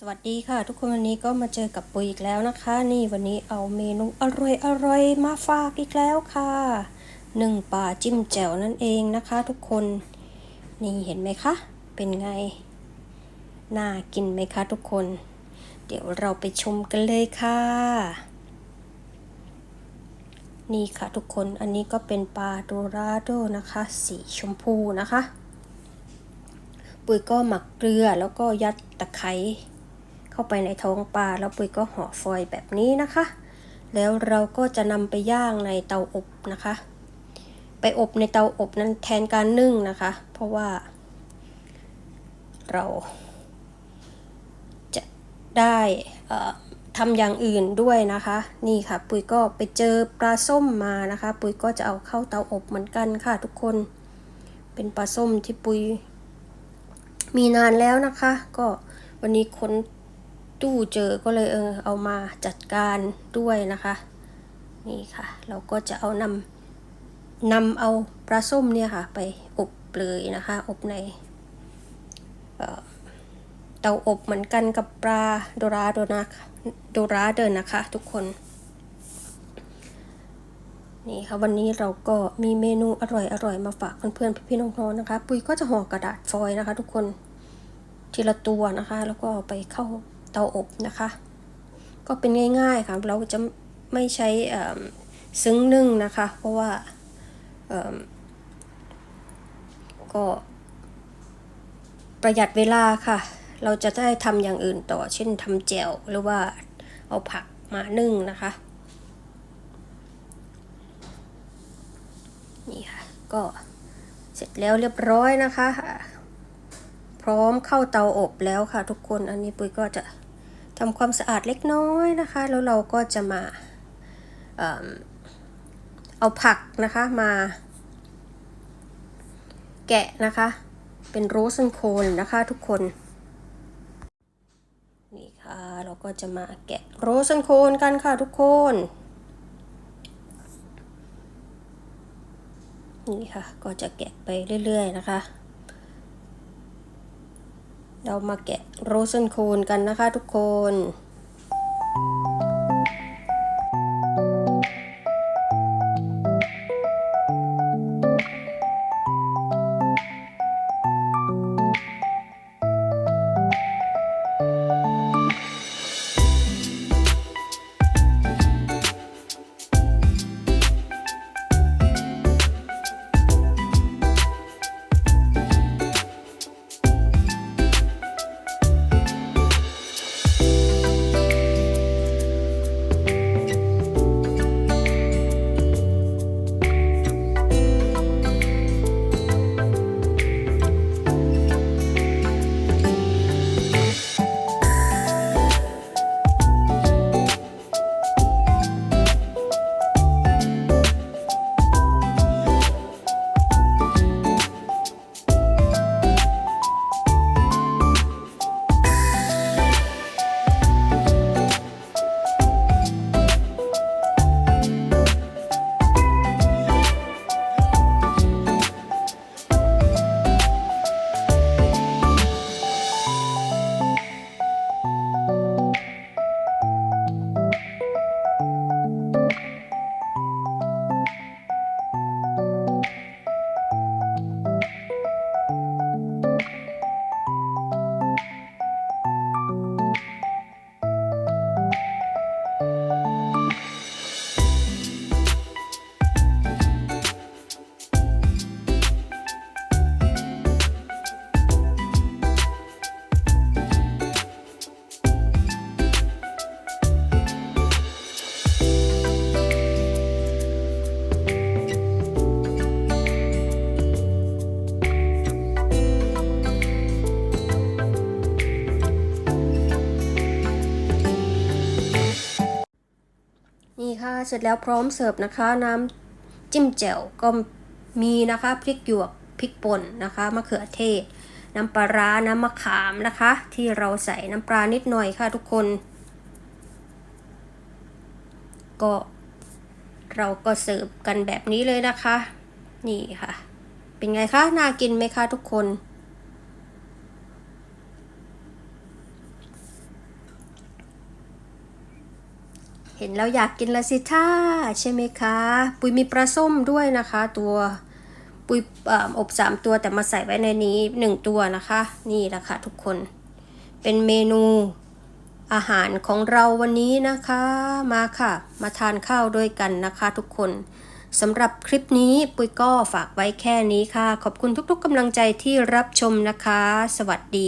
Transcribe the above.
สวัสดีค่ะ ทุกคนวันนี้ก็มาเจอกับปุยอีกแล้วนะคะ นี่วันนี้เอาเมนูอร่อยอร่อยมาฝากอีกแล้วค่ะหนึ่งปลาจิ้มแจ่วนั่นเองนะคะ ทุกคนนี่เห็นไหมคะ เป็นไง น่ากินไหมคะทุกคน เดี๋ยวเราไปชมกันเลยค่ะ นี่ค่ะทุกคนอันนี้ก็เป็นปลาโดราโดนะคะ สีชมพูนะคะ ปุ๋ยก็หมักเกลือแล้วก็ยัดตะไคร้ เข้าไปในท้องปลาแล้วปุยก็ห่อฟอยแบบนี้นะคะ แล้วเราก็จะนำไปย่างในเตาอบนะคะ ไปอบในเตาอบนั้นแทนการนึ่งนะคะ เพราะว่า เราจะได้ทำอย่างอื่นด้วยนะคะ นี่ค่ะ ปุยก็ไปเจอปลาส้มมานะคะ ปุยก็จะเอาเข้าเตาอบเหมือนกันค่ะ ทุกคนเป็นปลาส้มที่ปุยมีนานแล้วนะคะ ก็วันนี้ค้น ตู้เจอก็เลยเออเอามาจัดการด้วยนะคะ นี่ค่ะ เราก็จะเอานำนำเอาปลาส้มเนี่ยค่ะ ไปอบเลยนะคะ อบในเตาอบเหมือนกันกับปลาโดราโดนะโดราเดินนะคะ ทุกคนนี่ค่ะวันนี้เราก็มีเมนูอร่อยๆมาฝากเพื่อนๆพี่ๆน้องๆนะคะ ปุยก็จะห่อกระดาษฟอยล์นะคะ ทุกคนทีละตัวนะคะ แล้วก็ไปเข้า เตาอบนะคะ ก็เป็นง่ายๆค่ะเราจะไม่ใช้ซึ้งนึ่งนะคะ เพราะว่าก็ประหยัดเวลาค่ะ เราจะได้ทำอย่างอื่นต่อ เช่นทำแจ่วหรือว่าเอาผักมานึ่งนะคะ นี่ค่ะ ก็เสร็จแล้วเรียบร้อยนะคะ ร้อมเข้าเตาอบแล้วค่ะทุกคน อันนี้ปุ้ยก็จะทำความสะอาดเล็กน้อยนะคะ แล้วเราก็จะมาเอเอาผักนะคะมา แกะนะคะ เป็นโรสโคนนะคะทุกคน นี่ค่ะ เราก็จะมาแกะโรสโคนกันค่ะทุกคน นี่ค่ะ ก็จะแกะไปเรื่อย ๆ นะคะ เรามาแกะโรสโคนกันนะคะทุกคน เสร็จแล้วพร้อมเสิร์ฟนะคะ น้ำจิ้มแจ่วก็มีนะคะพริกหยวกพริกป่นนะคะมะเขือเทศ น้ำปลาร้าน้ำมะขามนะคะ ที่เราใส่น้ำปลานิดหน่อยค่ะทุกคน ก็เราก็เสิร์ฟกันแบบนี้เลยนะคะ นี่ค่ะ เป็นไงคะ น่ากินไหมคะทุกคน เห็นแล้วอยากกินละสิท่าใช่ไหมคะ ปุยมีปลาส้มด้วยนะคะ ตัวปุยเอ่ออบสามตัวแต่มาใส่ไว้ในนี้หนึ่งตัวนะคะ นี่แหละค่ะทุกคน เป็นเมนูอาหารของเราวันนี้นะคะมาค่ะ มาทานข้าวด้วยกันนะคะ ทุกคนสำหรับคลิปนี้ปุยก็ฝากไว้แค่นี้ค่ะ ขอบคุณทุกๆกำลังใจที่รับชมนะคะ สวัสดี